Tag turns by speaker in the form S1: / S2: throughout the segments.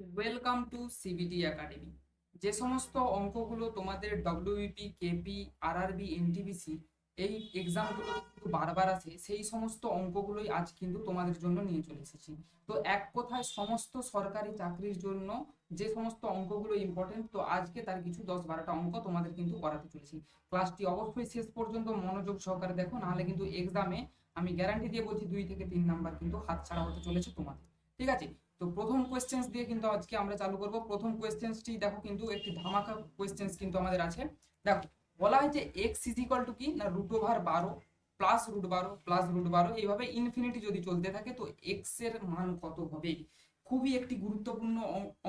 S1: Welcome to CBT academy যে সমস্ত অঙ্কগুলো তোমাদের ডব্লিউবিপি কেপি আরআরবি এনটিবিসি এই এক্সামগুলো কিন্তু বারবার আসে, সেই সমস্ত অঙ্কগুলোই আজ কিন্তু তোমাদের জন্য নিয়ে চলে এসেছি। তো এক কথায় সমস্ত সরকারি চাকরির জন্য যে সমস্ত অঙ্কগুলো ইম্পর্টেন্ট তো আজকে তার কিছু দশ বারোটা অঙ্ক তোমাদের কিন্তু করাতে চলেছি। ক্লাসটি অবশ্যই শেষ পর্যন্ত মনোযোগ সহকারে দেখো, নাহলে কিন্তু এক্সামে আমি গ্যারান্টি দিয়ে বলছি দুই থেকে তিন নাম্বার কিন্তু হাতছাড়া হতে চলেছে তোমাদের। ঠিক আছে? তো প্রথম কোয়েশ্চেন্স দিয়ে কিন্তু আজকে আমরা চালু করব। প্রথম কোয়েশ্চেন্সটি দেখো কিন্তু একটি ধামাকা কোয়েশ্চেন্স কিন্তু আমাদের আছে। দেখো, বলা হয় যে এক্স ইজ ইকাল টু কি? না রুট ওভার বারো প্লাস রুট বারো প্লাস রুট বারো, এইভাবে ইনফিনিটি যদি চলতে থাকে তো এক্সের মান কত হবে? খুবই একটি গুরুত্বপূর্ণ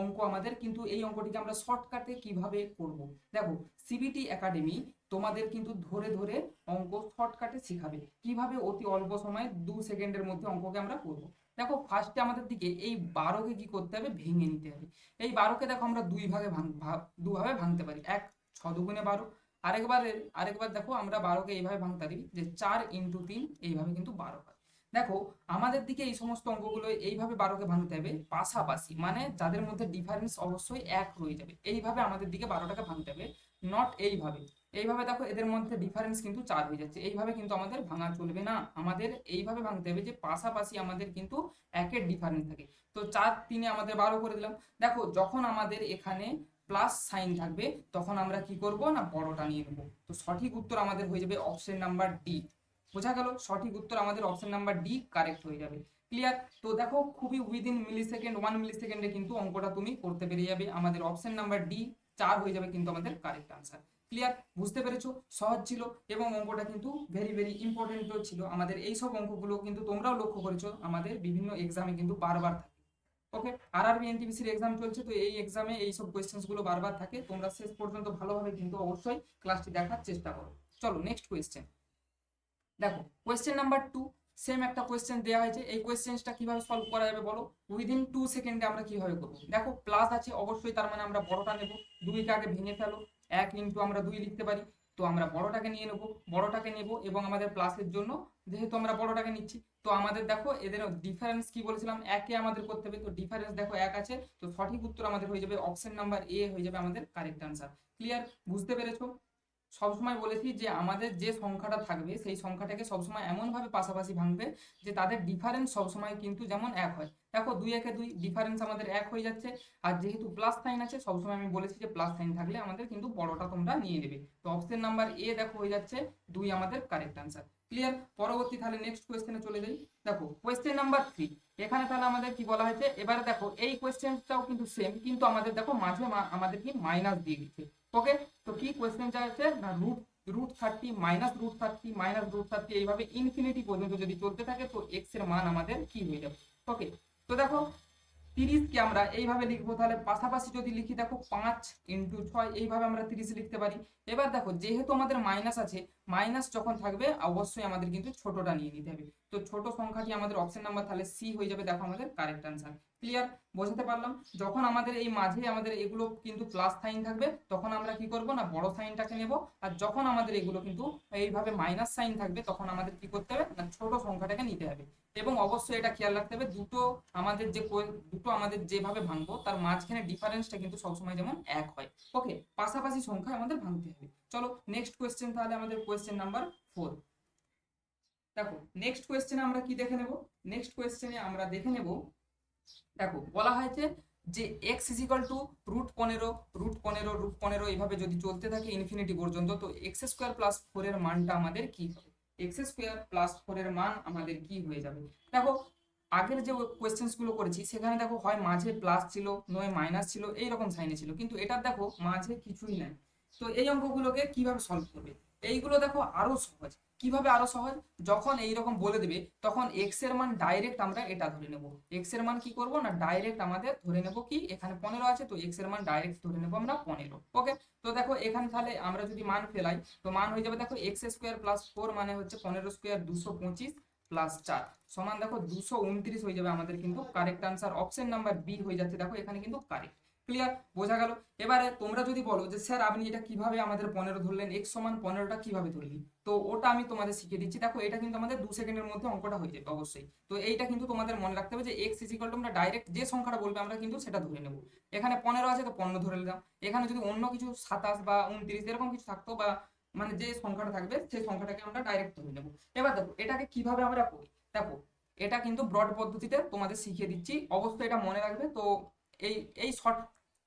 S1: অঙ্ক আমাদের, কিন্তু এই অঙ্কটিকে আমরা শর্টকাটে কীভাবে করব? দেখো সিবিটি একাডেমি তোমাদের কিন্তু ধরে ধরে অঙ্ক শর্টকাটে শিখাবে। কীভাবে অতি অল্প সময়ে দু সেকেন্ডের মধ্যে অঙ্ককে আমরা করব? দেখো ফার্স্টে আমাদের দিকে এই বারোকে কি করতে হবে? ভেঙে নিতে হবে। এই বারোকে দেখো আমরা দুই ভাগে দুভাবে ভাঙতে পারি। এক ছ দুগুণে বারো, আরেকবার আরেকবার দেখো আমরা বারোকে এইভাবে ভাঙতে পারি যে চার ইন্টু তিন এইভাবে কিন্তু বারো হয়। দেখো আমাদের দিকে এই সমস্ত অঙ্কগুলো এইভাবে বারোকে ভাঙতে হবে পাশাপাশি মানে যাদের মধ্যে ডিফারেন্স অবশ্যই এক রয়ে যাবে। এইভাবে আমাদের দিকে বারোটাকে ভাঙতে হবে নট এইভাবে। এইভাবে দেখো এদের মধ্যে ডিফারেন্স কিন্তু চার হয়ে যাচ্ছে। এইভাবে কিন্তু আমাদের ভাঙা চলবে না। আমাদের এইভাবে ভাঙতে হবে যে পাশাপাশি আমাদের কিন্তু একের ডিফারেন্স থাকে। তো চার তিনে আমাদের বারো করে দিলাম। দেখো যখন আমাদের এখানে প্লাস সাইন থাকবে, তখন আমরা কি করব না বড়টা নিয়ে নেব? তো সঠিক উত্তর আমাদের হয়ে যাবে অপশন নাম্বার ডি বোঝা গেল? সঠিক উত্তর আমাদের অপশন নাম্বার ডি কারেক্ট হয়ে যাবে। ক্লিয়ার তো দেখো খুবই within milli second one milli সেকেন্ডে কিন্তু অঙ্কটা তুমি করতে পেরে যাবে। আমাদের অপশন নাম্বার ডি চার হয়ে যাবে কিন্তু আমাদের কারেক্ট আনসার ক্লিয়ার বুঝতে পেরেছ? সহজ ছিল এবং অঙ্কটা কিন্তু ভেরি ভেরি ইম্পর্টেন্টও ছিল। আমাদের এই সব অঙ্কগুলো কিন্তু তোমরাও লক্ষ্য করেছ। আমাদের বিভিন্ন এক্সামে কিন্তু বারবার থাকে। ওকে আর আরবি এনটিপিসির এক্সাম চলছে, তো এই এক্সামে এই সবগুলো বারবার থাকে। তোমরা শেষ পর্যন্ত ভালোভাবে কিন্তু অবশ্যই ক্লাসটি দেখার চেষ্টা করো। চলো নেক্সট কোয়েশ্চেন দেখো কোয়েশ্চেন নাম্বার টু সেম একটা কোয়েশ্চেন দেওয়া হয়েছে। এই কোয়েশ্চেনটা কীভাবে সলভ করা যাবে বলো? উইদিন টু সেকেন্ডে আমরা কীভাবে করব? দেখো প্লাস আছে, অবশ্যই তার মানে আমরা বড়টা নেব। দুইকে আগে ভেঙে ফেলো। এক ইন্টু আমরা দুই লিখতে পারি, তো আমরা বড়টাকে নিয়ে নেব, বড়টাকে নেব এবং আমাদের প্লাসের জন্য, যেহেতু আমরা বড়টাকে নিচ্ছি, তো আমাদের দেখো এদের ডিফারেন্স কি বলেছিলাম? একে আমাদের করতে হবে, তো ডিফারেন্স দেখো এক আছে, তো সঠিক উত্তর আমাদের হয়ে যাবে অপশন নাম্বার এ হয়ে যাবে আমাদের কারেক্ট আনসার ক্লিয়ার বুঝতে পেরেছ? সবসময় বলেছি যে আমাদের যে সংখ্যাটা থাকবে, সেই সংখ্যাটাকে সবসময় এমনভাবে পাশাপাশি ভাঙবে যে তাদের ডিফারেন্স সবসময় কিন্তু যেমন এক হয়। দেখো, দুই একে দুই ডিফারেন্স আমাদের এক হয়ে যাচ্ছে। আর যেহেতু প্লাস সাইন আছে, সবসময় আমি বলেছি যে প্লাস সাইন থাকলে আমাদের কিন্তু বড়টা তোমরা নিয়ে নেবে। তো অপশন নাম্বার এ দেখো হয়ে যাচ্ছে, দুই আমাদের কারেক্ট আনসার ক্লিয়ার পরবর্তী তাহলে নেক্সট কোয়েশ্চেনে চলে যাই। দেখো কোয়েশ্চেন নাম্বার থ্রি এখানে তাহলে আমাদের কি বলা হয়েছে? এবারে দেখো, এই কোয়েশ্চেনটাও কিন্তু সেম কিন্তু আমাদের দেখো মাঝে আমাদের কি মাইনাস দিয়ে দিচ্ছে। ওকে তো কি কোয়েশ্চেনটা আছে? না root root thirty minus root thirty minus root thirty এইভাবে ইনফিনিটি পর্যন্ত যদি চলতে থাকে, তো এক্সের মান আমাদের কি হয়ে যাবে? ওকে তো দেখো তিরিশকে আমরা এইভাবে লিখব, তাহলে পাশাপাশি যদি লিখি, দেখো পাঁচ ইন্টু ছয়, এইভাবে আমরা তিরিশ লিখতে পারি। এবার দেখো, যেহেতু আমাদের মাইনাস আছে মাইনাস যখন থাকবে, অবশ্যই আমাদের কিন্তু ছোটটা নিয়ে নিতে হবে। তো ছোট সংখ্যাটি আমাদের অপশন নাম্বার তাহলে সি হয়ে যাবে, দেখো আমাদের কারেক্ট আনসার ক্লিয়ার বোঝাতে পারলাম। যখন আমাদের এই মাঝে আমাদের এগুলো কিন্তু প্লাস সাইন থাকবে, তখন আমরা কি করব না, বড় সাইনটাকে নেব। আর যখন আমাদের এগুলো কিন্তু এইভাবে মাইনাস সাইন থাকবে, তখন আমাদের কি করতে হবে না, ছোট সংখ্যাটাকে নিতে হবে। এবং অবশ্যই এটা খেয়াল রাখতে হবে, দুটো আমাদের যে দুটো আমাদের যেভাবে ভাঙবো, তার মাঝখানে ডিফারেন্সটা কিন্তু সবসময় যেমন এক হয়। ওকে পাশাপাশি সংখ্যা আমাদের ভাঙতে হবে। চলো নেক্সট কোয়েশ্চেন তাহলে আমাদের কোয়েশ্চেন নাম্বার ফোর দেখো নেক্সট কোয়েশ্চেনে আমরা কি দেখে নেব? নেক্সট কোয়েশ্চেনে আমরা দেখে নেব দেখো, বলা হয়েছে যে x is equal to root পনেরো রুট পনেরো রুট পনেরো এইভাবে যদি চলতে থাকে ইনফিনিটি পর্যন্ত, তো এক্স স্কোয়ার প্লাস ফোর এর মানটা আমাদের কি হবে? এক্স স্কোয়ার প্লাস ফোর এর মান আমাদের কি হয়ে যাবে? দেখো, আগের যে কোয়েশ্চেন্সগুলো করেছি, সেখানে দেখো, হয় মাঝে প্লাস ছিল, নয় মাইনাস ছিল, এইরকম সাইনে ছিল। কিন্তু এটা দেখো, মাঝে কিছুই নাই। তো এই অঙ্কগুলোকে কীভাবে সলভ করবে? এইগুলো দেখো আরও সহজ। কীভাবে আরও সহজ? যখন এইরকম বলে দেবে, তখন এক্সের মান ডাইরেক্ট আমরা এটা ধরে নেব। এক্সের মান কি করব না ডাইরেক্ট আমাদের ধরে নেব কি? এখানে পনেরো আছে, তো এক্সের মান ডাইরেক্ট ধরে নেব আমরা পনেরো ওকে তো দেখো এখানে তাহলে আমরা যদি মান ফেলাই, তো মান হয়ে যাবে দেখো এক্স স্কোয়ার প্লাস ফোর মানে হচ্ছে পনেরো স্কোয়ার দুশো পঁচিশ প্লাস চার। সমান দেখো দুশো উনত্রিশ হয়ে যাবে আমাদের কিন্তু correct answer option number B হয়ে যাচ্ছে, দেখো এখানে কিন্তু কারেক্ট ক্লিয়ার বোঝা গেল? এবারে তোমরা যদি বলো যে, স্যার, আপনি এটা কীভাবে আমাদের পনেরো ধরলেন? এক্স সমান পনেরোটা কীভাবে ধরলি? তো ওটা আমি তোমাদের শিখিয়ে দিচ্ছি। দেখো, এটা কিন্তু আমাদের দু সেকেন্ডের মধ্যে অঙ্কটা হয়ে যাবে অবশ্যই। তো এইটা কিন্তু তোমাদের মনে রাখতে হবে যে এক্স ইজিকাল আমরা ডাইরেক্ট যে সংখ্যাটা বলবে, আমরা কিন্তু সেটা ধরে নেব। এখানে পনেরো আছে, তো পনেরো ধরে নিলাম। এখানে যদি অন্য কিছু সাতাশ বা উনত্রিশ এরকম কিছু থাকতো বা মানে যে সংখ্যাটা থাকবে, সেই সংখ্যাটাকে আমরা ডাইরেক্ট ধরে নেব। এবার দেখো, এটাকে কীভাবে আমরা করি? দেখো, এটা কিন্তু ব্রড পদ্ধতিতে তোমাদের শিখিয়ে দিচ্ছি। অবশ্যই এটা মনে রাখবে। তো এই এই শর্ট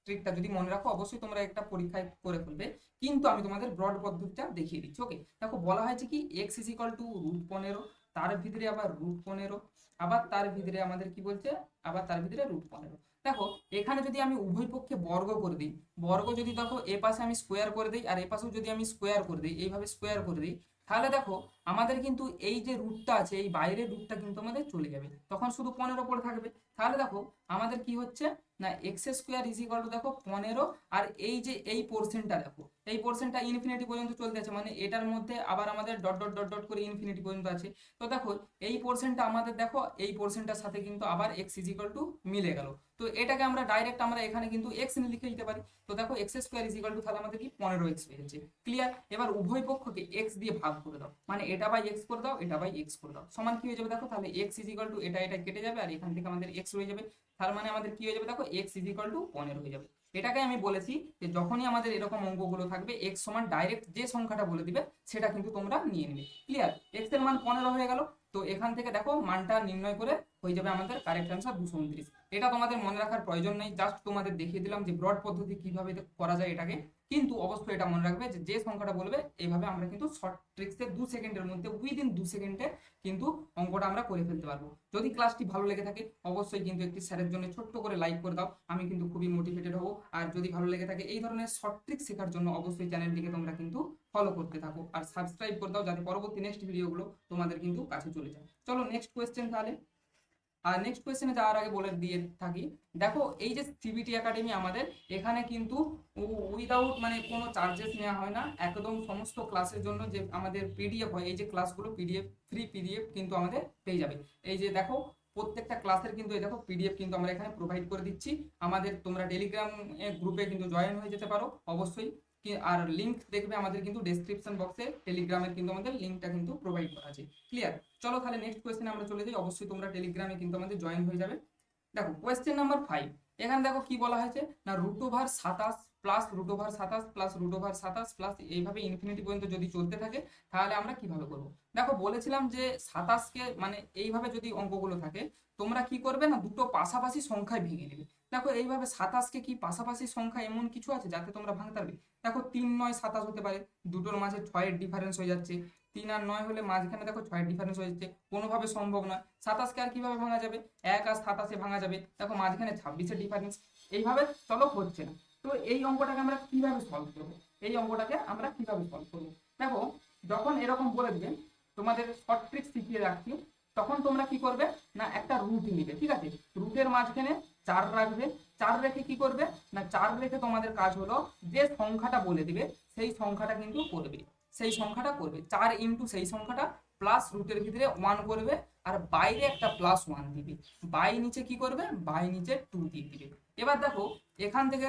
S1: ট্রিকটা যদি মনে রাখো, অবশ্যই তোমরা একটা পরীক্ষায় করে ফেলবে। কিন্তু আমি তোমাদের ব্রড পদ্ধতিটা দেখিয়ে দিচ্ছি ওকে দেখো, বলা হয়েছে কি x is equal to root পনেরো, তার ভিতরে আবার রুট পনেরো, আবার তার ভিতরে আমাদের কি বলছে? আবার তার ভিতরে রুট পনেরো। দেখো, এখানে যদি আমি উভয় পক্ষে বর্গ করে দিই, বর্গ যদি দেখো, এ পাশে আমি স্কোয়ার করে দিই, আর এ পাশেও যদি আমি স্কোয়ার করে দিই, এইভাবে স্কোয়ার করে দিই, তাহলে দেখো আমাদের কিন্তু এই যে রুটটা আছে, এই বাইরের রুটটা কিন্তু আমাদের চলে যাবে। তখন শুধু পনেরো পড়ে থাকবে। তাহলে দেখো, আমাদের কি হচ্ছে? না এক্স স্কোয়ার ইজ দেখো পনেরো, আর এই যে এই পোর্শনটা দেখো, এই পোর্শনটা ইনফিনিটি পর্যন্ত চলতে আছে মানে এটার মধ্যে আবার আমাদের ডট ডট ডট ডট করে ইনফিনিটি পর্যন্ত আছে। তো দেখো, এই পোর্শনটা আমাদের দেখো, এই পোর্শনটার সাথে কিন্তু আবার এক্স ইজ ইকাল টু মিলে গেল। তো এটাকে আমরা ডাইরেক্ট আমরা এখানে কিন্তু এক্স লিখে দিতে পারি। তো দেখো এক্স স্কোয়ার ইজ টু তাহলে আমাদের কি? পনেরো এক্স হয়েছে ক্লিয়ার এবার উভয় পক্ষকে এক্স দিয়ে ভাগ করে দাও। মানে এটা বাই এক্স করে দাও, এটা বাই এক্স করে দাও। সমান কি হয়ে যাবে দেখো? তাহলে এক্স ইজ টু এটা এটা কেটে যাবে আর এখান থেকে আমাদের এক্স রয়ে যাবে। তার মানে আমাদের কি হয়ে যাবে দেখো? এক্স ইজ টু পনেরো হয়ে যাবে। এটাকে আমি বলেছি যে যখনই আমাদের এরকম অঙ্কগুলো থাকবে এক্স সমান ডাইরেক্ট যে সংখ্যাটা বলে দিবে, সেটা কিন্তু তোমরা নিয়ে নেবে। ক্লিয়ার এক্সের মান পনেরো হয়ে গেল। তো এখান থেকে দেখো, মানটা নির্ণয় করে হয়ে যাবে আমাদের কারেক্ট অ্যান্সার দুশো উনত্রিশ। এটা তোমাদের মনে রাখার প্রয়োজন নেই। জাস্ট তোমাদের দেখিয়ে দিলাম যে ব্রড পদ্ধতি কীভাবে করা যায় এটাকে। কিন্তু অবশ্যই এটা মনে রাখবে যে যে সংখ্যাটা বলবে, এইভাবে আমরা কিন্তু শর্ট ট্রিক্সে দু সেকেন্ডের মধ্যে উইদিন দু সেকেন্ডে কিন্তু অঙ্কটা আমরা করে ফেলতে পারব। যদি ক্লাসটি ভালো লেগে থাকে, অবশ্যই কিন্তু একটি স্যারের জন্য ছোট্ট করে লাইক করে দাও। আমি কিন্তু খুবই মোটিভেটেড হব। আর যদি ভালো লেগে থাকে এই ধরনের শর্ট ট্রিক শেখার জন্য অবশ্যই চ্যানেলটিকে তোমরা কিন্তু ফলো করতে থাকো। আর সাবস্ক্রাইব করে দাও যাতে পরবর্তী নেক্সট ভিডিওগুলো তোমাদের কিন্তু কাছে চলে যায়। চলো নেক্সট কোয়েশ্চেন তাহলে। আর নেক্সট কোয়েশ্চেনে যাওয়ার আগে বলে দিয়ে থাকি। দেখো, এই যে সিবিটি একাডেমি আমাদের, এখানে কিন্তু উইদাউট মানে কোনো চার্জেস নেওয়া হয় না। একদম সমস্ত ক্লাসের জন্য যে আমাদের পিডিএফ হয়, এই যে ক্লাসগুলো পিডিএফ ফ্রি পিডিএফ কিন্তু আমাদের পেয়ে যাবে। এই যে দেখো, প্রত্যেকটা ক্লাসের কিন্তু, এই দেখো পিডিএফ কিন্তু আমরা এখানে প্রোভাইড করে দিচ্ছি। আমাদের তোমরা টেলিগ্রাম গ্রুপে কিন্তু জয়েন হয়ে যেতে পারো, অবশ্যই। আর লিংক দেখবে আমাদের কিন্তু ডেসক্রিপশন বক্সে টেলিগ্রামের কিন্তু আমাদের লিংকটা কিন্তু প্রোভাইড করা আছে। ক্লিয়ার চলো তাহলে নেক্সট কোয়েশ্চেনে আমরা চলে যাই। অবশ্যই তোমরা টেলিগ্রামে কিন্তু আমাদের জয়েন হয়ে যাবে। দেখো কোয়েশ্চেন নাম্বার ফাইভ এখানে দেখো কি বলা হয়েছে? না রুট ওভার সাতাশ প্লাস রুট ওভার সাতাশ প্লাস রুট ওভার সাতাশ প্লাস এইভাবে ইনফিনিটি পর্যন্ত যদি চলতে থাকে, তাহলে আমরা কীভাবে করব? দেখো, বলেছিলাম যে সাতাশকে মানে এইভাবে যদি অঙ্কগুলো থাকে, তোমরা কি করবে না, দুটো পাশাপাশি সংখ্যায় ভেঙে নেবে দেখো, এইভাবে সাতাশকে কি পাশাপাশি সংখ্যা এমন কিছু আছে যাতে তোমরা ভাঙতে পারবে? দেখো, তিন, নয়, সাতাশ হতে পারে। দুটোর মাঝে ছয়ের ডিফারেন্স হয়ে যাচ্ছে। তিন আর নয় হলে মাঝখানে দেখো ছয়ের ডিফারেন্স হয়ে যাচ্ছে। কোনোভাবে সম্ভব নয়। সাতাশকে আর কীভাবে ভাঙা যাবে? এক আর সাতাশে ভাঙা যাবে। দেখো, মাঝখানে ছাব্বিশের ডিফারেন্স এইভাবে চলো হচ্ছে না। তো এই অঙ্কটাকে আমরা কীভাবে সলভ করব? এই অঙ্কটাকে আমরা কীভাবে সলভ করব? দেখো, যখন এরকম বলে দিবে, তোমাদের শর্ট ট্রিক শিখিয়ে রাখছি, তখন তোমরা কি করবে? না, একটা রুট নিবে, ঠিক আছে? রুটের মাঝখানে চার রাখবে। চার রেখে কি করবে? না, চার রেখে তোমাদের কাজ হলো যে সংখ্যাটা বলে দিবে, সেই সংখ্যাটা কিন্তু করবে। সেই সংখ্যাটা করবে। চার ইন্টু সেই সংখ্যাটা প্লাস রুটের ভিতরে ওয়ান করবে আর বাইরে একটা প্লাস ওয়ান দিবে। বাই নিচে কি করবে? বাই নিচে টু দিয়ে দিবে। এবার দেখো, এখান থেকে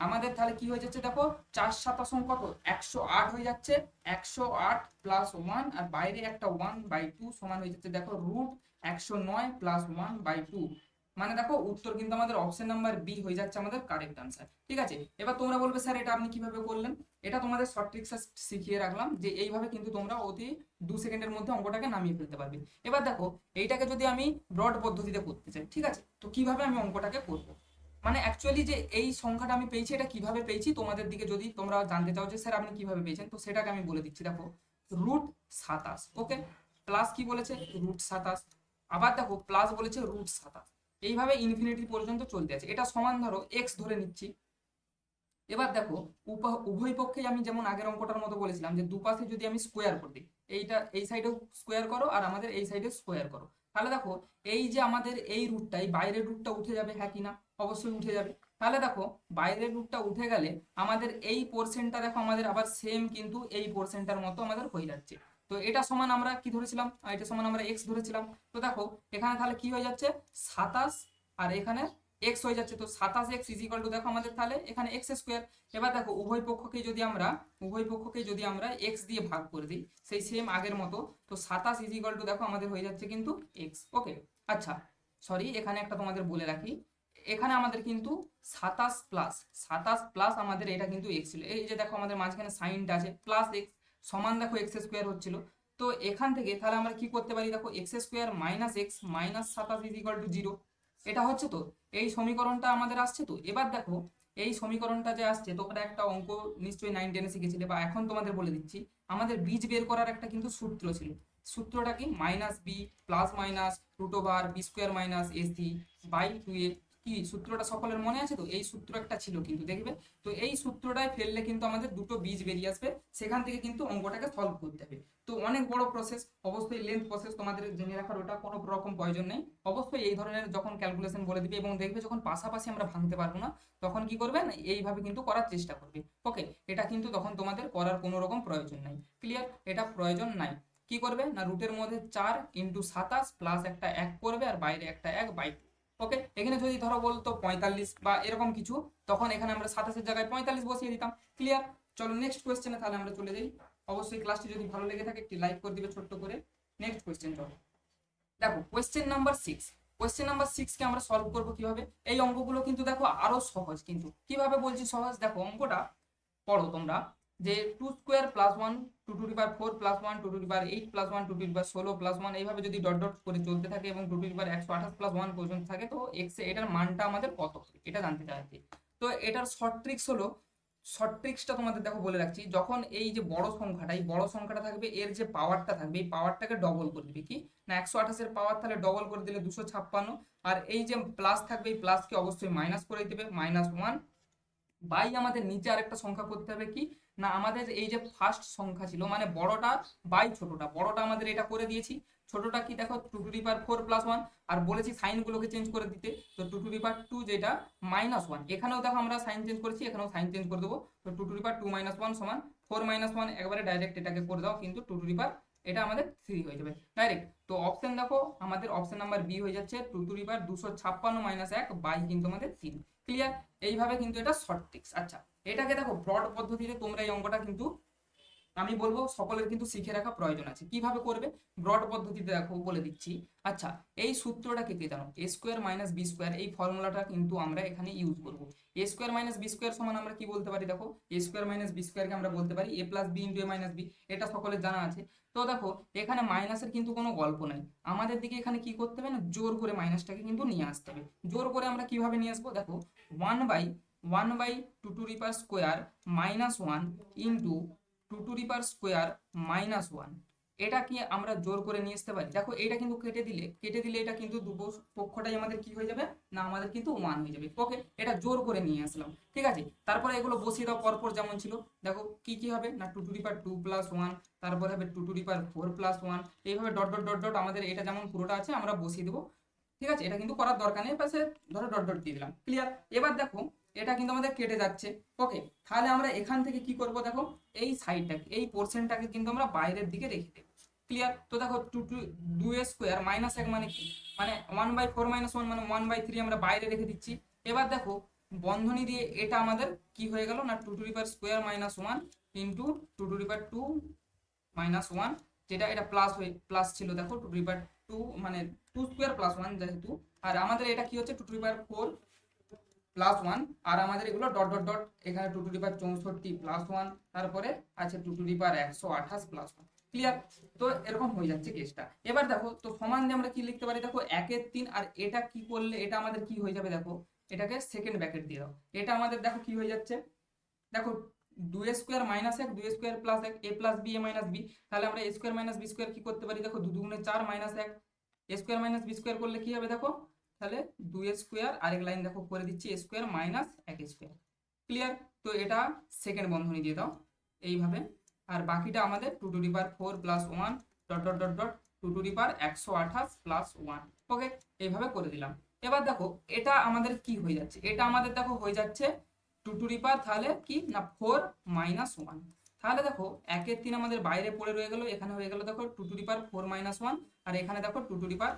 S1: আমাদের তাহলে কি হয়ে যাচ্ছে দেখো, চার সাতাশ কত? একশো আট হয়ে যাচ্ছে। একশো আট প্লাস ওয়ান আর বাইরে একটা ওয়ান বাই টু সমান হয়ে যাচ্ছে। দেখো রুট একশো নয় প্লাস ওয়ান বাই টু মানে দেখো উত্তর কিন্তু আমাদের অপশন নাম্বার বি হয়ে যাচ্ছে আমাদের কারেক্ট আনসার ঠিক আছে? এবার তোমরা বলবে, স্যার, এটা আপনি কীভাবে করলেন? এটা তোমাদের শর্ট ট্রিক্স শিখিয়ে রাখলাম যে এইভাবে কিন্তু তোমরা অতি দু সেকেন্ডের মধ্যে অঙ্কটাকে নামিয়ে ফেলতে পারবে। এবার দেখো, এইটাকে যদি আমি ব্রড পদ্ধতিতে করতে চাই, ঠিক আছে? তো কীভাবে আমি অঙ্কটাকে করব? মানে অ্যাকচুয়ালি যে এই সংখ্যাটা আমি পেয়েছি, এটা কীভাবে পেয়েছি? তোমাদের দিকে যদি তোমরা জানতে চাও যে, স্যার, আপনি কীভাবে পেয়েছেন? তো সেটাকে আমি বলে দিচ্ছি, দেখো রুট সাতাশ ওকে প্লাস কি বলেছে? রুট সাতাশ। আবার দেখো প্লাস বলেছে রুট সাতাশ। এইভাবে ইনফিনিটি পর্যন্ত চলতে আছে। এটা সমান ধরো এক্স ধরে নিচ্ছি। এবার দেখো উভয় পক্ষেই আমি যেমন আগের অঙ্কটার মতো বলেছিলাম যে দুপাশে যদি আমি স্কোয়ার করে দিই, এইটা, এই সাইডেও স্কোয়ার করো আর আমাদের এই সাইডে স্কোয়ার করো। তাহলে দেখো, এই যে আমাদের এই রুটটা এই বাইরের রুটটা উঠে যাবে হ্যাঁ কিনা অবশ্যই উঠে যাবে। তাহলে দেখো, বাইরের রুটটা উঠে গেলে আমাদের এই পোর্শনটা দেখো আমাদের আবার সেম কিন্তু এই পোর্শনটার মতো আমাদের হয়ে যাচ্ছে। তো এটা সমান আমরা কি ধরেছিলাম? আর এটা সমান আমরা এক্স ধরেছিলাম। তো দেখো, এখানে তাহলে কি হয়ে যাচ্ছে? সাতাশ, আর এখানে এক্স হয়ে যাচ্ছে। তো সাতাশ এক্স ইজিকাল টু দেখো আমাদের তাহলে এখানে এক্স স্কোয়ার এবার দেখো, উভয় পক্ষকে যদি আমরা, উভয় পক্ষকে যদি আমরা এক্স দিয়ে ভাগ করে দিই, সেই সেম আগের মতো, তো সাতাশ ইজিকাল টু দেখো আমাদের হয়ে যাচ্ছে কিন্তু এক্স ওকে আচ্ছা সরি এখানে একটা তোমাদের বলে রাখি। এখানে আমাদের কিন্তু সাতাশ প্লাস সাতাশ প্লাস আমাদের এটা কিন্তু এক্স ছিল। এই যে দেখো আমাদের মাঝখানে সাইনটা আছে প্লাস এক্স সমান দেখো এক্স স্কোয়ার হচ্ছিল। তো এখান থেকে তাহলে আমরা কি করতে পারি দেখো x square minus x minus সাতাশ ইজ ইকাল টু জিরো এটা হচ্ছে তো, এই সমীকরণটা আমাদের আসছে তো। এবার দেখো, এই সমীকরণটা যে আসছে তোমরা একটা অঙ্ক নিশ্চয়ই নাইন টেনে শিখেছিলে বা এখন তোমাদের বলে দিচ্ছি। আমাদের বীজ বের করার একটা কিন্তু সূত্র ছিল। সূত্রটা কি? Minus B plus minus root over B square minus AC by two A কি সূত্রটা সকলের মনে আছে তো? এই সূত্র একটা ছিল কিন্তু, দেখবে? তো এই সূত্রটায় ফেললে কিন্তু আমাদের দুটো বীজ বেরিয়ে আসবে, সেখান থেকে কিন্তু অঙ্কটাকে সলভ করতে হবে। তো অনেক বড় প্রসেস অবশ্যই লেন্থ প্রসেস তোমাদের জেনে রাখার ওটা কোনো রকম প্রয়োজন নেই। অবশ্যই এই ধরনের যখন ক্যালকুলেশন বলে দিবে এবং দেখবে যখন পাশাপাশি আমরা ভাঙতে পারব না, তখন কি করবে? না, এইভাবে কিন্তু করার চেষ্টা করবে। ওকে এটা কিন্তু তখন তোমাদের করার কোনো রকম প্রয়োজন নাই। ক্লিয়ার এটা প্রয়োজন নাই। কি করবে? না রুটের মধ্যে চার ইন্টু সাতাশ প্লাস একটা এক করবে আর বাইরে একটা এক বাই ওকে এখানে যদি ধরো বলতো পঁয়তাল্লিশ বা এরকম কিছু, তখন এখানে আমরা সাতাশের জায়গায় পঁয়তাল্লিশ বসিয়ে দিতাম। ক্লিয়ার চলো নেক্সট কোয়েশ্চেনে তাহলে আমরা চলে যাই। অবশ্যই ক্লাসটি যদি ভালো লেগে থাকে, একটি লাইক করে দিবে ছোট্ট করে। নেক্সট কোয়েশ্চেন চলো। দেখো question number six question number six কে আমরা সলভ করব কীভাবে? এই অঙ্কগুলো কিন্তু দেখো আরও সহজ কিন্তু। কীভাবে বলছি সহজ? দেখো, অঙ্কটা পড়ো তোমরা। যে two square plus one two two বার four plus one two two বার eight plus one two two বার ষোলো প্লাস ওয়ান এইভাবে যদি ডট ডট করে চলতে থাকে এবং টু টু বার একশো আঠাশ প্লাস ওয়ান পর্যন্ত থাকে, তো এক্স এটার মানটা আমাদের কত? এটা জানতে চাইছি তো এটার শর্ট ট্রিক্স হলো শর্ট ট্রিক্সটা তোমাদের দেখো বলে রাখছি, যখন এই যে বড় সংখ্যাটা, এই বড় সংখ্যাটা থাকবে, এর যে পাওয়ারটা থাকবে, এই পাওয়ারটাকে ডবল করে দিবে কি? না, একশো আঠাশের পাওয়ার তাহলে ডবল করে দিলে দুশো ছাপ্পান্ন, আর এই যে প্লাস থাকবে, এই প্লাসকে অবশ্যই মাইনাস করে দিবে মাইনাস ওয়ান বাই আমাদের নিচে আরেকটা সংখ্যা করতে হবে কি? না, আমাদের এই যে ফার্স্ট সংখ্যা ছিল মানে বড়টা বাই ছোটটা, বড়টা আমাদের এটা করে দিয়েছি। ছোটটা কি দেখো two to the power four plus one আর বলেছি সাইনগুলোকে চেঞ্জ করে দিতে। তো two to the power two যেটা মাইনাস ওয়ান এখানেও দেখো আমরা সাইন চেঞ্জ করেছি, এখানেও সাইন চেঞ্জ করে দেবো। তো two to the power two minus one সমান ফোর মাইনাস ওয়ান একবারে ডাইরেক্ট এটাকে করে দাও, কিন্তু টু টু রিপার এটা আমাদের থ্রি হয়ে যাবে। ডাইরেক্ট তো অপশন দেখো, আমাদের অপশন নাম্বার বি হয়ে যাচ্ছে টু টু রিপার দুশো ছাপ্পান্ন মাইনাস এক বাই কিন্তু আমাদের তিন। ক্লিয়ার এইভাবে কিন্তু এটা শর্ট ট্রিক্স আচ্ছা এটাকে দেখো ব্রড পদ্ধতিতে তোমরা এই অঙ্কটা কিন্তু, আমি বলব সকলের কিন্তু শিখে রাখা প্রয়োজন আছে। কীভাবে করবে? ব্রড পদ্ধতিতে দেখো বলে দিচ্ছি। আচ্ছা এই সূত্রটা কে জানো? A square minus B square এই ফর্মুলাটা কিন্তু আমরা এখানে ইউজ করব। A square minus B square সমান আমরা কি বলতে পারি দেখো? এ স্কোয়ার মাইনাস বি স্কোয়ারকে আমরা বলতে পারি A plus B into A minus B এটা সকলের জানা আছে। তো দেখো, এখানে মাইনাসের কিন্তু কোনো গল্প নাই। আমাদের দিকে এখানে কি করতে হবে না? জোর করে মাইনাসটাকে কিন্তু নিয়ে আসতে হবে। জোর করে আমরা কীভাবে নিয়ে আসব? দেখো one by one by two to the power square minus one into two to the power square minus one এটা কি আমরা জোর করে নিয়ে আসতে পারি। দেখো এটা কিন্তু কেটে দিলে কেটে দিলে এটা কিন্তু দুটো পক্ষটাই আমাদের কি হয়ে যাবে? না, আমাদের কিন্তু ওয়ান হয়ে যাবে। ওকে এটা জোর করে নিয়ে আসলাম। ঠিক আছে? তারপরে এগুলো বসিয়ে দাও, পরপর যেমন ছিল। দেখো, কি কি হবে? না two to the power two plus one তারপরে হবে two to the power four plus one এইভাবে ডট ডট ডট ডট আমাদের এটা যেমন পুরোটা আছে, আমরা বসিয়ে দেবো। ঠিক আছে? এটা কিন্তু করার দরকার নেই পাশে ধরো ডট ডট দিয়ে দিলাম। ক্লিয়ার এবার দেখো এটা কিন্তু আমাদের কেটে যাচ্ছে। ওকে তাহলে আমরা এখান থেকে কি করব দেখো? এই সাইডটাকে এই পোর্শনটাকে কিন্তু আমরা বাইরের দিকে রেখে দেব। ক্লিয়ার তো দেখো, টু টু দু স্কোয়ার মাইনাস এক মানে কি? মানে one by four minus one মানে ওয়ান বাই থ্রি আমরা বাইরে রেখে দিচ্ছি। এবার দেখো, বন্ধনী দিয়ে এটা আমাদের কি হয়ে গেল না two to the power square minus one into two to the power two minus one যেটা এটা প্লাস হয়ে প্লাস ছিল দেখো টু রিপার টু মানে টু স্কোয়ার প্লাস ওয়ান যেহেতু। আর আমাদের এটা কি হচ্ছে two to the power four plus one আর আমাদের এগুলো ডট ডট ডট এখানে টু টু রিপার চৌষট্টি প্লাস ওয়ান তারপরে আছে টু টু রিপার একশো আঠাশ প্লাস ওয়ান ক্লিয়ার তো এরকম হয়ে যাচ্ছে কেসটা এবার দেখো, তো সমান দিয়ে আমরা কি লিখতে পারি? দেখো একের তিন, আর এটা কি করলে, এটা আমাদের কি হয়ে যাবে দেখো? এটাকে সেকেন্ড ব্যাকেট দিয়ে দাও। এটা আমাদের দেখো কি হয়ে যাচ্ছে? দেখো, দুই স্কোয়ার মাইনাস এক, দুই স্কোয়ার প্লাস এক A plus B A minus B তাহলে আমরা স্কোয়ার মাইনাস বি স্কোয়ার কি করতে পারি? দেখো দু দুগুণে চার মাইনাস এক। স্কোয়ার মাইনাস বি স্কোয়ার করলে কি হবে দেখো? তাহলে দুই স্কোয়ার, আরেক লাইন দেখো করে দিচ্ছি স্কোয়ার মাইনাস এক স্কোয়ার। ক্লিয়ার? তো এটা সেকেন্ড বন্ধনী দিয়ে দাও এইভাবে। আর বাকিটা আমাদের two to the power four plus one dot dot dot dot two to the power একশো আঠাশ প্লাস ওয়ান। ওকে, এইভাবে করে দিলাম। এবার দেখো, এটা আমাদের কি হয়ে যাচ্ছে? এটা আমাদের দেখো হয়ে যাচ্ছে টু টু রিপার তাহলে কি? না, ফোর মাইনাস ওয়ান। তাহলে দেখো, একের তিন আমাদের বাইরে পড়ে রয়ে গেল, এখানে হয়ে গেল দেখো two to the power four minus one. আর এখানে দেখো two to the power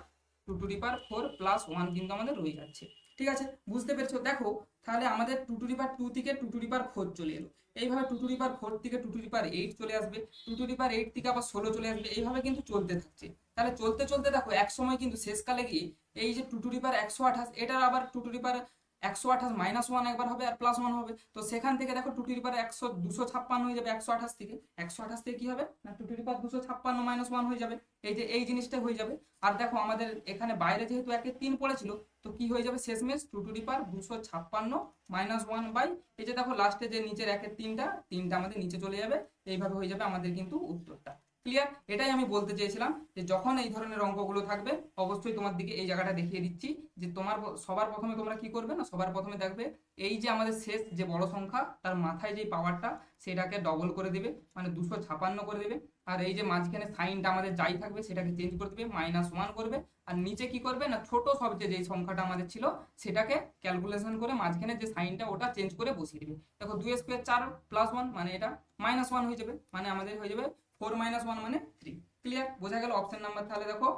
S1: two to the power four plus one কিন্তু আমাদের রয়ে যাচ্ছে। ঠিক আছে? বুঝতে পেরেছ? দেখো, তাহলে আমাদের টু টু পাওয়ার টু থেকে টু টু পাওয়ার ফোর চলে এলো। এইভাবে two to the power four থেকে টু টু পাওয়ার এইট চলে আসবে। টু টু পাওয়ার এইট থেকে আবার ষোলো চলে আসবে। এইভাবে কিন্তু চলতে থাকছে। তাহলে চলতে চলতে দেখো, এক সময় কিন্তু শেষকালে গিয়ে এই যে টু টু পাওয়ার একশো আঠাশ, এটার আবার টু টু পাওয়ার একশো আঠাশ মাইনাস ওয়ান একবার হবে আর প্লাস ওয়ান হবে। তো সেখান থেকে দেখো টু টু দি একশো দুশো ছাপ্পান্ন হয়ে যাবে একশো আঠাশ থেকে। একশো আঠাশ থেকে কি হবে? না টু টু দি দুশো ছাপ্পান্ন মাইনাস ওয়ান হয়ে যাবে। এই যে, এই জিনিসটা হয়ে যাবে। আর দেখো আমাদের এখানে বাইরে যেহেতু একে তিন পড়েছিল, তো কি হয়ে যাবে শেষমেশ? টু টু দি পাওয়ার দুশো ছাপ্পান্ন মাইনাস ওয়ান বাই এই যে দেখো লাস্টে যে নিচের একের তিনটা তিনটা আমাদের নিচে চলে যাবে। এইভাবে হয়ে যাবে আমাদের কিন্তু উত্তরটা। ক্লিয়ার এটাই আমি বলতে চেয়েছিলাম যে যখন এই ধরনের অঙ্কগুলো থাকবে, অবশ্যই তোমার দিকে এই জায়গাটা দেখিয়ে দিচ্ছি যে তোমার সবার প্রথমে তোমরা কি করবে না? সবার প্রথমে দেখবে এই যে আমাদের শেষ যে বড় সংখ্যা, তার মাথায় যে পাওয়ারটা সেটাকে ডবল করে দেবে মানে দুশো ছাপান্ন করে দেবে। আর এই যে মাঝখানে সাইনটা আমাদের যাই থাকবে, সেটাকে চেঞ্জ করে দেবে মাইনাস ওয়ান করবে। আর নিচে কি করবে না? ছোট সবচেয়ে যে সংখ্যাটা আমাদের ছিল, সেটাকে ক্যালকুলেশন করে মাঝখানে যে সাইনটা ওটা চেঞ্জ করে বসিয়ে দেবে। দেখো, দুই স্কোয়ার চার প্লাস ওয়ান মানে এটা মাইনাস ওয়ান হয়ে যাবে মানে আমাদের হয়ে যাবে ফোর মাইনাস ওয়ান মানে থ্রি ক্লিয়ার বোঝা গেল অপশন নাম্বার তাহলে দেখো,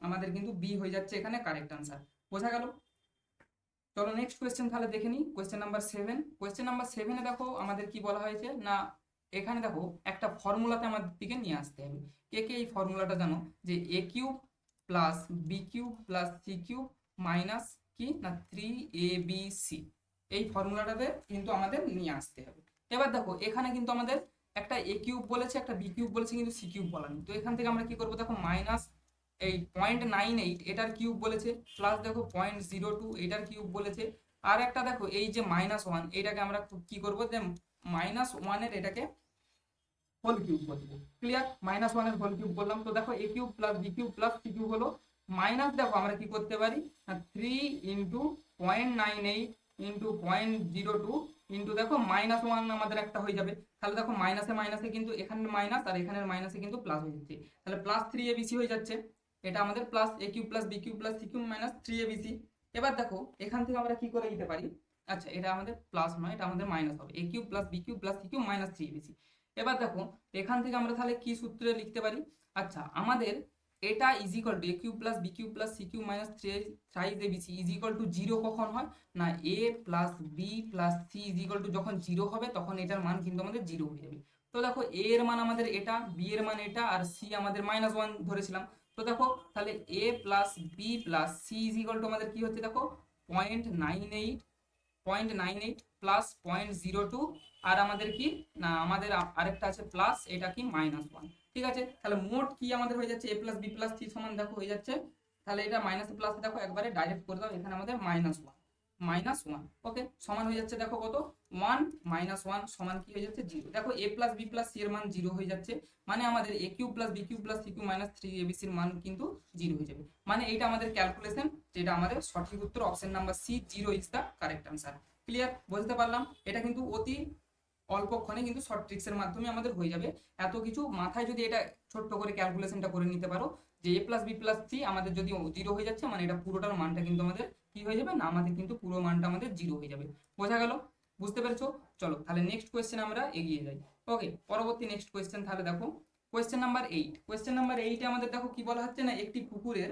S1: আমাদের কিন্তু বি হয়ে যাচ্ছে এখানে কারেক্ট আনসার বোঝা গেল? চলো নেক্সট কোয়েশ্চেন তাহলে দেখে নিই। Question number seven question number সেভেনে দেখো আমাদের কি বলা হয়েছে? না, এখানে দেখো একটা ফর্মুলাতে আমাদের দিকে নিয়ে আসতে হবে। কে কে এই ফর্মুলাটা জানো? যে A cube plus B cube plus C cube minus কি? না থ্রি এ বি সি এই ফর্মুলাটাতে কিন্তু আমাদের নিয়ে আসতে হবে। এবার দেখো, এখানে কিন্তু আমাদের একটা এ কিউব বলেছে, একটা বি কিউব বলেছে, কিন্তু সি কিউব বলা নেই। তো এখান থেকে আমরা কি করব? দেখো মাইনাস এই পয়েন্ট নাইন এইট এটার কিউব বলেছে প্লাস দেখো পয়েন্ট জিরো টু এটার কিউব বলেছে। আর একটা দেখো, এই যে মাইনাস ওয়ান এটাকে আমরা কি করব? যে মাইনাস ওয়ানের এটাকে হোল কিউব বলব। ক্লিয়ার মাইনাস ওয়ানের হোল কিউব বললাম। তো দেখো A cube plus B cube plus C cube হলো মাইনাস দেখো, আমরা কি করতে পারি? Three into point nine eight into point zero two into দেখো মাইনাস ওয়ান আমাদের একটা হয়ে যাবে। তাহলে দেখো মাইনাসে মাইনাসে কিন্তু এখানে মাইনাস আর এখানের মাইনাসে কিন্তু প্লাস হয়ে যাচ্ছে। তাহলে প্লাস থ্রি এ বিসি হয়ে যাচ্ছে। এটা আমাদের plus A cube plus B cube plus C cube minus three A BC এবার দেখো, এখান থেকে আমরা কি করে নিতে পারি? আচ্ছা এটা আমাদের প্লাস নয়, এটা আমাদের মাইনাস হবে। A cube plus B cube plus C cube minus three A BC এবার দেখো, এখান থেকে আমরা তাহলে কি সূত্রে লিখতে পারি? আচ্ছা আমাদের এটা is equal to A cube plus B cube plus C cube minus three thrice A BC is equal to zero কখন হয়? না A plus B plus C is equal to যখন জিরো হবে, তখন এটার মান কিন্তু আমাদের জিরো হয়ে যাবে। তো দেখো এ এর মান আমাদের এটা বি এর মান এটা, আর সি আমাদের মাইনাস ওয়ান ধরেছিলাম। তো দেখো, তাহলে A plus B plus C is equal to আমাদের কি হচ্ছে দেখো? Point nine eight point nine eight plus point zero two আর আমাদের কি? না, আমাদের আরেকটা আছে প্লাস এটা কি? মাইনাস ওয়ান ঠিক আছে? তাহলে মোট কি আমাদের হয়ে যাচ্ছে? A plus B plus C সমান দেখো, হয়ে যাচ্ছে। তাহলে এটা মাইনাস প্লাস দেখো, একবারে ডাইরেক্ট করে দাও। এখানে আমাদের minus one minus one okay সমান হয়ে যাচ্ছে দেখো কত? ওয়ান মাইনাস ওয়ান সমান কি হয়ে যাচ্ছে? জিরো দেখো A plus B plus C এর মান জিরো হয়ে যাচ্ছে। মানে আমাদের A cube plus B cube plus C cube minus three এবিসির মান কিন্তু জিরো হয়ে যাবে। মানে এইটা আমাদের ক্যালকুলেশন যেটা আমাদের সঠিক উত্তর option number C zero is the correct answer clear বুঝতে পারলাম? এটা কিন্তু অতি অল্পক্ষণে কিন্তু শর্ট ট্রিক্সের মাধ্যমে আমাদের হয়ে যাবে। এত কিছু মাথায় যদি এটা ছোট্ট করে ক্যালকুলেশনটা করে নিতে পারো, যে A plus B plus C আমাদের যদি জিরো হয়ে যাচ্ছে মানে এটা পুরোটার মানটা কিন্তু আমাদের কি হয়ে যাবে? না, আমাদের কিন্তু পুরো মানটা আমাদের জিরো হয়ে যাবে। বোঝা গেল? বুঝতে পেরেছ? চলো, তাহলে নেক্সট কোয়েশ্চেন আমরা এগিয়ে যাই। ওকে পরবর্তী নেক্সট কোয়েশ্চেন তাহলে দেখো। Question number eight question number এইটে আমাদের দেখো কি বলা হচ্ছে না? একটি পুকুরের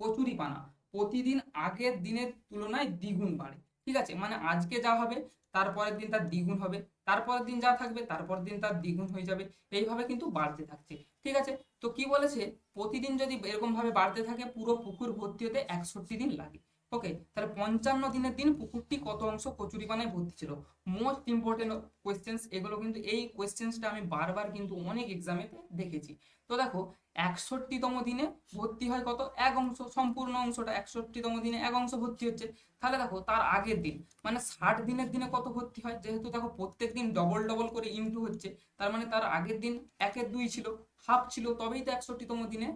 S1: কচুরি পানা প্রতিদিন আগের দিনের তুলনায় দ্বিগুণ বাড়ে। ঠিক আছে? মানে আজকে যা হবে তারপরের দিন তার দ্বিগুণ হবে, তারপরের দিন যা থাকবে, তারপরের দিন তার দ্বিগুণ হয়ে যাবে। এইভাবে কিন্তু বাড়তে থাকছে, ঠিক আছে? তো কি বলেছে? প্রতিদিন যদি এরকম ভাবে বাড়তে থাকে, পুরো পুকুর ভর্তি হতে একষট্টি দিন লাগে। ওকে তাহলে পঞ্চান্ন দিনের দিন পুকুরটি কত অংশ কচুরি পানায় ভর্তি ছিল? মোস্ট ইম্পর্টেন্ট কোয়েশ্চেন্স এগুলো কিন্তু এই কোয়েশ্চেন্সটা আমি বারবার কিন্তু অনেক এক্সামেতে দেখেছি। তো দেখো একষট্টিতম দিনে ভর্তি হয় কত? এক অংশ, সম্পূর্ণ অংশটা একষট্টিতম দিনে এক অংশ ভর্তি হচ্ছে। তাহলে দেখো, তার আগের দিন মানে ষাট দিনের দিনে কত ভর্তি হয়? যেহেতু দেখো, প্রত্যেক দিন ডবল ডবল করে ইনটু হচ্ছে, তার মানে তার আগের দিন একের দুই ছিল হাফ ছিল, তবেই তো একষট্টিতম দিনে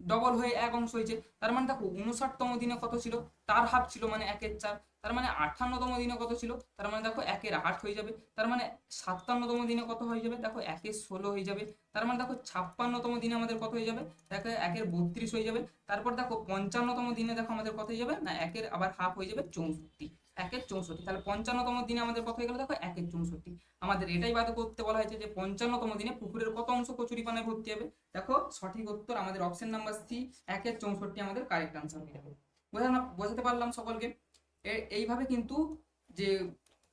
S1: ডবল হয়ে এক অংশ হয়েছে। তার মানে দেখো, উনষাটতম দিনে কত ছিল? তার হাফ ছিল মানে একের চার। তার মানে আটান্নতম দিনে কত ছিল? তার মানে দেখো একের আট হয়ে যাবে। তার মানে সাতান্নতম দিনে কত হয়ে যাবে? দেখো একের ষোলো হয়ে যাবে। তার মানে দেখো ছাপ্পান্নতম দিনে আমাদের কত হয়ে যাবে? দেখো একের বত্রিশ হয়ে যাবে। তারপর দেখো পঞ্চান্নতম দিনে দেখো আমাদের কত হয়ে যাবে? না, একের আবার হাফ হয়ে যাবে চৌষট্টি। একের চৌষট্টি। তাহলে পঞ্চান্নতম দিনে আমাদের কত হয়ে গেল দেখো? একের চৌষট্টি। আমাদের এটাই বাদ করতে বলা হয়েছে যে পঞ্চান্নতম দিনে পুকুরের কত অংশ কচুরি পানায় ভর্তি হবে? দেখো, সঠিক উত্তর আমাদের অপশন নাম্বার সি একের চৌষট্টি আমাদের কারেক্ট আনসার হয়ে যাবে। বোঝানো বোঝাতে পারলাম সকলকে? এইভাবে কিন্তু যে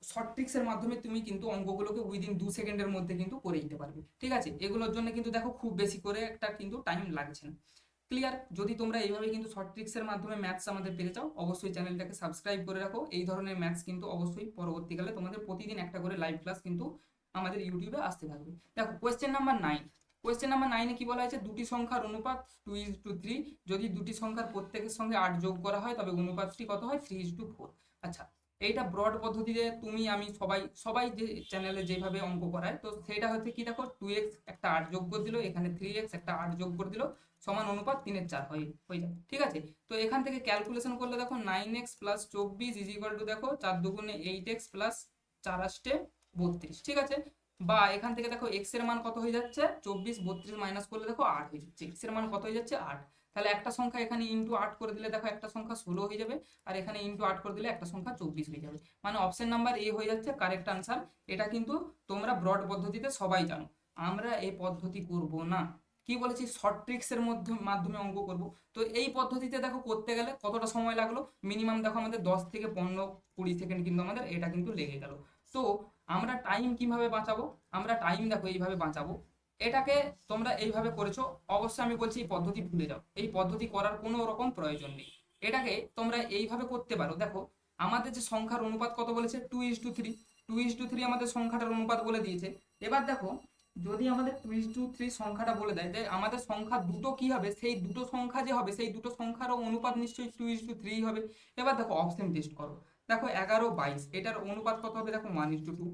S1: শর্ট ট্রিক্সের মাধ্যমে তুমি কিন্তু অঙ্কগুলোকে উইদিন দু সেকেন্ডের মধ্যে কিন্তু করে দিতে পারবে। ঠিক আছে? এগুলোর জন্য কিন্তু দেখো খুব বেশি করে একটা কিন্তু টাইম লাগছে না। ক্লিয়ার যদি তোমরা এইভাবে কিন্তু শর্ট ট্রিক্সের মাধ্যমে ম্যাথস আমাদের পেতে চাও, অবশ্যই চ্যানেলটাকে সাবস্ক্রাইব করে রাখো। এই ধরনের ম্যাথস কিন্তু অবশ্যই পরবর্তীকালে তোমাদের প্রতিদিন একটা করে লাইভ ক্লাস কিন্তু আমাদের ইউটিউবে আসতে থাকবে। দেখো question number nine question number নাইনে কি বলা হয়েছে? দুটি সংখ্যার অনুপাত টু ইজ টু থ্রি যদি দুটি সংখ্যার প্রত্যেকের সঙ্গে আট যোগ করা হয়, তবে অনুপাতটি কত হয়? থ্রি ইজ টু ফোর আচ্ছা এইটা ব্রড পদ্ধতিতে তুমি, আমি সবাই সবাই যে চ্যানেলে যেভাবে অঙ্ক করায়, তো সেটা হচ্ছে কি দেখো টু এক্স একটা আট যোগ করে দিল, এখানে থ্রি এক্স একটা আট যোগ করে দিল, সমান অনুপাত তিনের চার হয়ে হয়ে যাবে, ঠিক আছে? তো এখান থেকে ক্যালকুলেশন করলে দেখো নাইন এক্স প্লাস চব্বিশ ইজ ইকুয়াল টু দেখো, চার দুগুণে এইট এক্স প্লাস চার আষ্টে বত্রিশ, ঠিক আছে? বা এখান থেকে দেখো এক্সের মান কত হয়ে যাচ্ছে? চব্বিশ, বত্রিশ মাইনাস করলে দেখো, আট হয়ে যাচ্ছে এক্সের মান কত হয়ে যাচ্ছে? আট। তাহলে একটা সংখ্যা এখানে ইন্টু আট করে দিলে দেখো একটা সংখ্যা ষোলো হয়ে যাবে, আর এখানে ইন্টু আট করে দিলে একটা সংখ্যা চব্বিশ হয়ে যাবে। মানে অপশন নাম্বার এ হয়ে যাচ্ছে কারেক্ট আনসার এটা কিন্তু তোমরা ব্রড পদ্ধতিতে সবাই জানো। আমরা এই পদ্ধতি করব না। কি বলেছি? শর্ট ট্রিক্স এর মধ্যে, মাধ্যমে অঙ্ক করব। তো এই পদ্ধতিতে দেখো করতে গেলে কতটা সময় লাগল? মিনিমাম দেখো আমাদের দশ থেকে পনেরো, কুড়ি সেকেন্ড কিন্তু আমাদের এটা কিন্তু লেগে গেল। তো আমরা টাইম কীভাবে বাঁচাবো? আমরা টাইম দেখো এইভাবে বাঁচাবো। এটাকে তোমরা এইভাবে করেছ, অবশ্যই আমি বলছি এই পদ্ধতি ভুলে যাও। এই পদ্ধতি করার কোনো রকম প্রয়োজন নেই। এটাকে তোমরা এইভাবে করতে পারো। দেখো, আমাদের যে সংখ্যার অনুপাত কত বলেছে? Two is to three two is to three আমাদের সংখ্যাটার অনুপাত বলে দিয়েছে। এবার দেখো, যদি আমাদের টু ইস টু থ্রি সংখ্যাটা বলে দেয়, যে আমাদের সংখ্যা দুটো কি হবে? সেই দুটো সংখ্যা যে হবে, সেই দুটো সংখ্যারও অনুপাত নিশ্চয়ই টু ইস টু থ্রি হবে। এবার দেখো অপশন টেস্ট করো। দেখো, এগারো, বাইশ, এটার অনুপাত কত হবে? দেখো ওয়ান ইস টু টু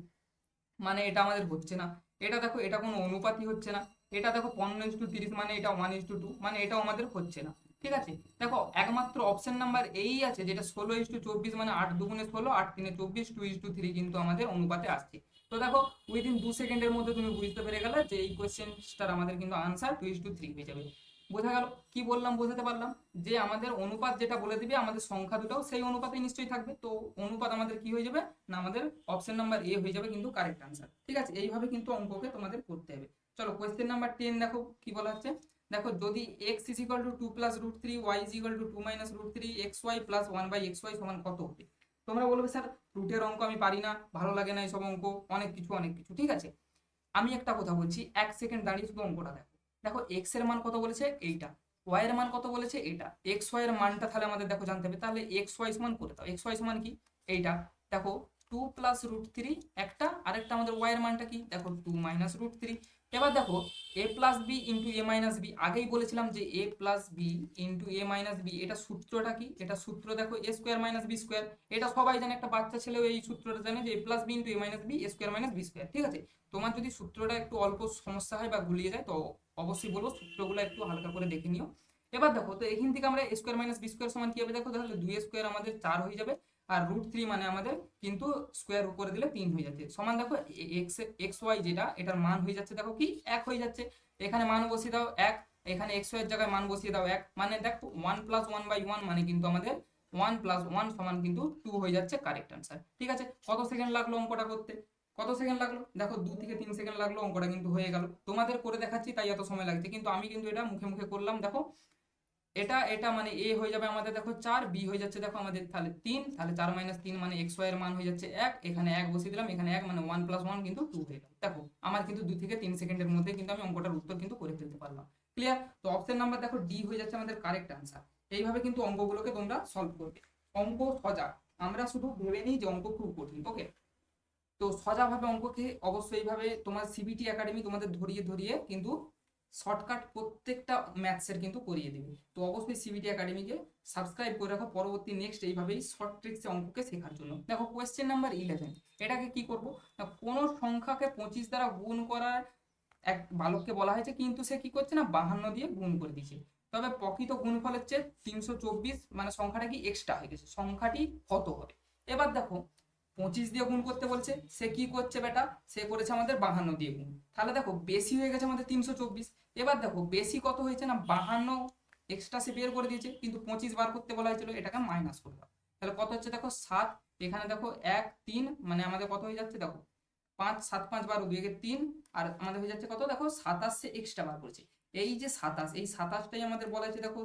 S1: মানে এটা আমাদের হচ্ছে না। এটা দেখো, এটা কোনো অনুপাতই হচ্ছে না। এটা দেখো পনেরো ইস টু তিরিশ মানে এটা ওয়ান ইস টু টু মানে এটাও আমাদের হচ্ছে না। ঠিক আছে? দেখো, একমাত্র অপশন নাম্বার এই আছে যেটা ষোলো ইস টু চব্বিশ মানে আট দুগুণে ষোলো, আট তিনে চব্বিশ টু ইস টু থ্রি কিন্তু আমাদের অনুপাতে আসছে। তো দেখো উইদিন দু সেকেন্ডের মধ্যে তুমি বুঝতে পেরে গেলে যে এই কোয়েশ্চেনটার আমাদের কিন্তু answer two is to three হয়ে যাবে। বোঝা গেল? কি বললাম, বোঝাতে পারলাম? যে আমাদের অনুপাত যেটা বলে দিবে, আমাদের সংখ্যা দুটাও সেই অনুপাতে নিশ্চয়ই থাকবে। তো অনুপাত আমাদের কি হয়ে যাবে? না, আমাদের অপশন নাম্বার এ হয়ে যাবে কিন্তু কারেক্ট আনসার ঠিক আছে? এইভাবে কিন্তু অঙ্ককে তোমাদের করতে হবে। চলো কোয়েশ্চেন নাম্বার টেন দেখো কি বলা হচ্ছে। দেখো, যদি x is equal to two plus root three y is equal to two minus root three x y plus one by x y সমান কত হবে? তোমরা বলবে, স্যার রুটের অঙ্ক আমি পারি না, ভালো লাগে না এইসব অঙ্ক, অনেক কিছু অনেক কিছু। ঠিক আছে? আমি একটা কথা বলছি, এক সেকেন্ড দাঁড়িয়ে শুধু অঙ্কটা দেখো। দেখো এক্সের মান কত বলেছে? এইটা। ওয়াই এর মান কত বলেছে? এটা এক্স ওয়াই এর মানটা তাহলে আমাদের দেখো জানতে হবে। তাহলে এক্স ওয়াই সমান করে দাও। এক্স ওয়াই সমান কি? এইটা। দেখো টু প্লাস রুট থ্রি একটা, আরেকটা আমাদের ওয়াই এর মানটা কি? দেখো টু মাইনাস রুট থ্রি এবার দেখো A plus B into A minus B আগেই বলেছিলাম যে A plus B into A minus B এটা সূত্রটা কি? এটা সূত্র দেখো A square minus B square এটা সবাই জানে, একটা বাচ্চা ছেলেও এই সূত্রটা জানে যে A plus B into A minus B A square minus B square ঠিক আছে? তোমার যদি সূত্রটা একটু অল্প সমস্যা হয় বা গুলিয়ে যায়, তো অবশ্যই বলব সূত্রগুলো একটু হালকা করে দেখে নিও। এবার দেখো, তো এখান থেকে আমরা স্কোয়ার মাইনাস বি স্কোয়ার সমান কি হবে? দেখো তাহলে দুই স্কোয়ার আমাদের চার হয়ে যাবে। আর রুট থ্রি মানে আমাদের কিন্তু স্কোয়ার উপরে দিলে তিন হয়ে যাচ্ছে। সমান দেখো এক্স এক্স ওয়াই যেটা, এটার মান হয়ে যাচ্ছে দেখো কি? এক হয়ে যাচ্ছে। এখানে মান বসিয়ে দাও এক, এখানে এক্স ওয়াই জায়গায় মান বসিয়ে দাও এক। মানে দেখো one plus one by one মানে কিন্তু আমাদের ওয়ান প্লাস ওয়ান সমান কিন্তু টু হয়ে যাচ্ছে কারেক্ট আনসার ঠিক আছে? কত সেকেন্ড লাগল অঙ্কটা করতে? কত সেকেন্ড লাগল? দেখো দু থেকে তিন সেকেন্ড লাগল, অঙ্কটা কিন্তু হয়ে গেল। তোমাদের করে দেখাচ্ছি, তাই এত সময় লাগছে। কিন্তু আমি কিন্তু এটা মুখে মুখে করলাম। দেখো এটা এটা মানে এ হয়ে যাবে আমাদের, দেখো চার, বি হয়ে যাচ্ছে, দেখো আমাদের তাহলে তিন, তাহলে চার মাইনাস তিন মানে এক্স ওয়াই এর মান হয়ে যাচ্ছে এক, এখানে এক বসিয়ে দিলাম, এখানে এক মানে ওয়ান প্লাস ওয়ান কিন্তু টু হয়ে গেল। দেখো, আমার কিন্তু দুই থেকে তিন সেকেন্ডের মধ্যে কিন্তু আমি অঙ্কটার উত্তর কিন্তু করে ফেলতে পারলাম। ক্লিয়ার তো অপশন নাম্বার দেখো ডি হয়ে যাচ্ছে আমাদের কারেক্ট আনসার এইভাবে কিন্তু অঙ্কগুলোকে তোমরা সলভ করবে। অঙ্ক সজা। আমরা শুধু ভেবে নিই যে অঙ্ক খুব কঠিন ওকে তো সজাভাবে অঙ্ককে অবশ্যই ভাবে তোমার সিবিটি একাডেমি তোমাদের ধরিয়ে ধরিয়ে কিন্তু শর্টকাট প্রত্যেকটা ম্যাথসের কিন্তু করিয়ে দেবে। তো অবশ্যই সিবিটি একাডেমিকে সাবস্ক্রাইব করে রাখো, পরবর্তী নেক্সট এইভাবেই শর্ট ট্রিক্সে অঙ্ককে শেখার জন্য। দেখো কোয়েশ্চেন নাম্বার ইলেভেন এটাকে কি করব? না, কোনো সংখ্যাকে পঁচিশ দ্বারা গুণ করার এক বালককে বলা হয়েছে, কিন্তু সে কি করছে না, বাহান্ন দিয়ে গুণ করে দিচ্ছে তবে প্রকৃত গুণফল হচ্ছে তিনশো চব্বিশ মানে সংখ্যাটা কি এক্সট্রা হয়ে গেছে, সংখ্যাটি কত হবে। এবার দেখো, পঁচিশ দিয়ে গুণ করতে বলছে, সে কি করছে বেটা? সে করেছে আমাদের বাহান্ন দিয়ে গুণ। তাহলে দেখো, বেশি হয়ে গেছে আমাদের তিনশো চব্বিশ এবার দেখো, বেশি কত হয়েছে না, বাহান্ন এক্সট্রা সে বের করে দিয়েছে, কিন্তু পঁচিশ বার করতে বলা হয়েছিল, এটাকে মাইনাস করে দাও। তাহলে কত হচ্ছে দেখো, সাত, এখানে দেখো এক, তিন মানে আমাদের কত হয়ে যাচ্ছে দেখো, পাঁচ, সাত, পাঁচ বারো দুই তিন, আর আমাদের হয়ে যাচ্ছে কত দেখো, সাতাশে এক্সট্রা বার করেছে। এই যে সাতাশ, এই সাতাশটাই আমাদের বলা হয়েছে দেখো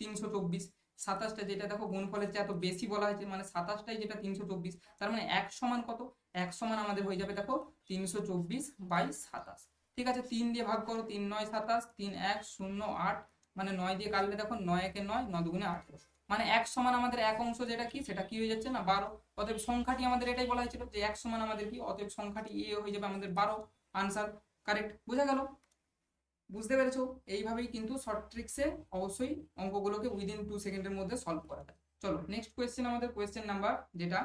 S1: তিনশো চব্বিশ। সাতাশটা যেটা দেখো, গুণফলের চেয়ে এত বেশি বলা হয়েছে মানে সাতাশটাই যেটা তিনশো চব্বিশ, তার মানে এক সমান কত? এক সমান আমাদের হয়ে যাবে দেখো, তিনশো চব্বিশ বাই সাতাশ। ঠিক আছে, তিন দিয়ে ভাগ করো, তিন নয় সাতাশ, তিন এক শূন্য আট মানে নয় দিয়ে কাটলে দেখো নয় একে নয় নয় দুগুণে আঠারো মানে এক সমান আমাদের এক অংশ যেটা কি, সেটা কি হয়ে যাচ্ছে না, বারো। অতএব সংখ্যাটি আমাদের এটাই বলা হয়েছিল যে এক সমান আমাদের কি, অতএব সংখ্যাটি এ হয়ে যাবে আমাদের বারো। আনসার কারেক্ট বোঝা গেল? বুঝতে পেরেছ? এইভাবেই কিন্তু শর্ট ট্রিক্সে অবশ্যই অঙ্কগুলোকে উইদিন টু সেকেন্ডের মধ্যে সলভ করা যায়। চলো নেক্সট কোয়েশ্চেন আমাদের কোয়েশ্চেন নাম্বার যেটা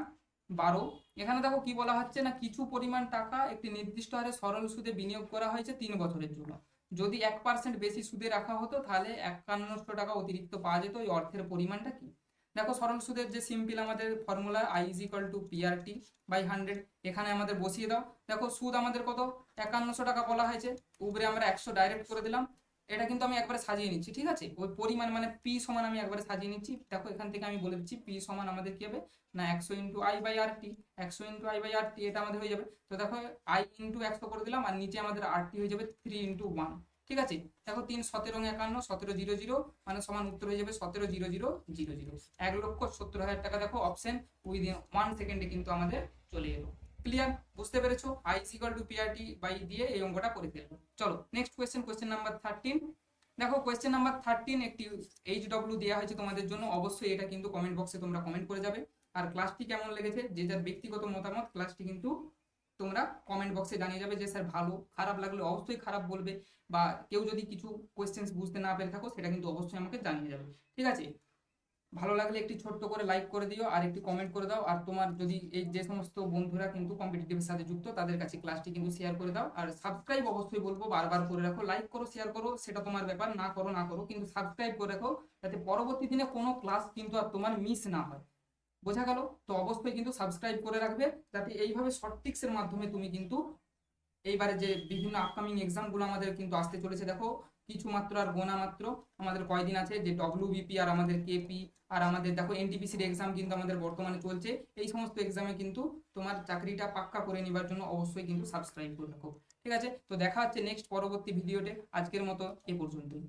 S1: বারো। এখানে দেখো কি বলা হচ্ছে না, কিছু পরিমাণ টাকা একটি নির্দিষ্ট হারে সরল সুদে বিনিয়োগ করা হয়েছে তিন বছরের জন্য। যদি এক পার্সেন্ট বেশি সুদে রাখা হতো, তাহলে একান্নশো টাকা অতিরিক্ত পাওয়া যেত। ওই অর্থের পরিমাণটা কি? দেখো, সরল সুদের যে সিম্পল আমাদের formula I is equal to PRT by hundred এখানে আমাদের বসিয়ে দাও। দেখো, সুদ আমাদের কত? একান্নশো টাকা বলা হয়েছে। উপরে আমরা একশো ডাইরেক্ট করে দিলাম। এটা কিন্তু আমি একবারে সাজিয়ে নিচ্ছি, ঠিক আছে? ওই পরিমাণ মানে পি সমান আমি একবারে সাজিয়ে নিচ্ছি। দেখো, এখান থেকে আমি বলে দিচ্ছি পি সমান আমাদের কি হবে? না, একশো into I by R T একশো into I by R T এটা আমাদের হয়ে যাবে। তো দেখো আই ইন্টু একশো করে দিলাম, আর নিচে আমাদের আর টি হয়ে যাবে থ্রি ইন্টু ওয়ান ঠিক আছে? দেখো, তিন সতেরো একান্ন, সতেরো জিরো জিরো মানে সমান উত্তর হয়ে যাবে সতেরো জিরো জিরো জিরো জিরো। এক লক্ষ সত্তর হাজার টাকা দেখো অপশন উইদিন ওয়ান সেকেন্ডে কিন্তু আমাদের চলে এলো। ক্লিয়ার বুঝতে পেরেছ? I equal to PRT by দিয়ে এই অঙ্কটা করে ফেলব। চলো next question question number thirteen দেখো কোয়েশ্চেন নাম্বার থার্টিন একটি এইচ ডব্লিউ দেওয়া হয়েছে তোমাদের জন্য। অবশ্যই এটা কিন্তু কমেন্ট বক্সে তোমরা কমেন্ট করে যাবে। আর ক্লাসটি কেমন লেগেছে? যে যার ব্যক্তিগত মতামত ক্লাসটি কিন্তু তোমরা কমেন্ট বক্সে জানিয়ে যাবে যে, স্যার, ভালো, খারাপ লাগলে অবশ্যই খারাপ বলবে। বা কেউ যদি কিছু কোয়েশ্চেন্স বুঝতে না পেরে থাকো, সেটা কিন্তু অবশ্যই আমাকে জানিয়ে যাবে। ঠিক আছে? ভালো লাগলে একটি ছোট্ট করে লাইক করে দিও আর একটি কমেন্ট করে দাও। আর তোমার যদি এই যে সমস্ত বন্ধুরা কিন্তু কম্পিটিটিভের সাথে যুক্ত, তাদের কাছে ক্লাসটি কিন্তু শেয়ার করে দাও। আর সাবস্ক্রাইব অবশ্যই বলব, বারবার করে রাখো। লাইক করো শেয়ার করো, সেটা তোমার ব্যাপার। না করো না করো, কিন্তু সাবস্ক্রাইব করে রাখো, যাতে পরবর্তী দিনে কোনো ক্লাস কিন্তু আর তোমার মিস না হয়। বোঝা গেল? তো অবশ্যই কিন্তু সাবস্ক্রাইব করে রাখবে, যাতে এইভাবে শর্ট টিক্সের মাধ্যমে তুমি কিন্তু এইবারে যে বিভিন্ন আপকামিং এক্সামগুলো আমাদের কিন্তু আসতে চলেছে, দেখো কিছু মাত্র আর গোনা মাত্র। আমাদের কয়দিন আছে? যে ডব্লিউ বিপি আর আমাদের কেপি আর আমাদের, দেখো এনটিপিসির এক্সাম কিন্তু আমাদের বর্তমানে চলছে। এই সমস্ত এক্সামে কিন্তু তোমার চাকরিটা পাক্কা করে নেবার জন্য অবশ্যই কিন্তু সাবস্ক্রাইব করে রাখো। ঠিক আছে? তো দেখা হচ্ছে নেক্সট পরবর্তী ভিডিওতে আজকের মতো এ পর্যন্তই।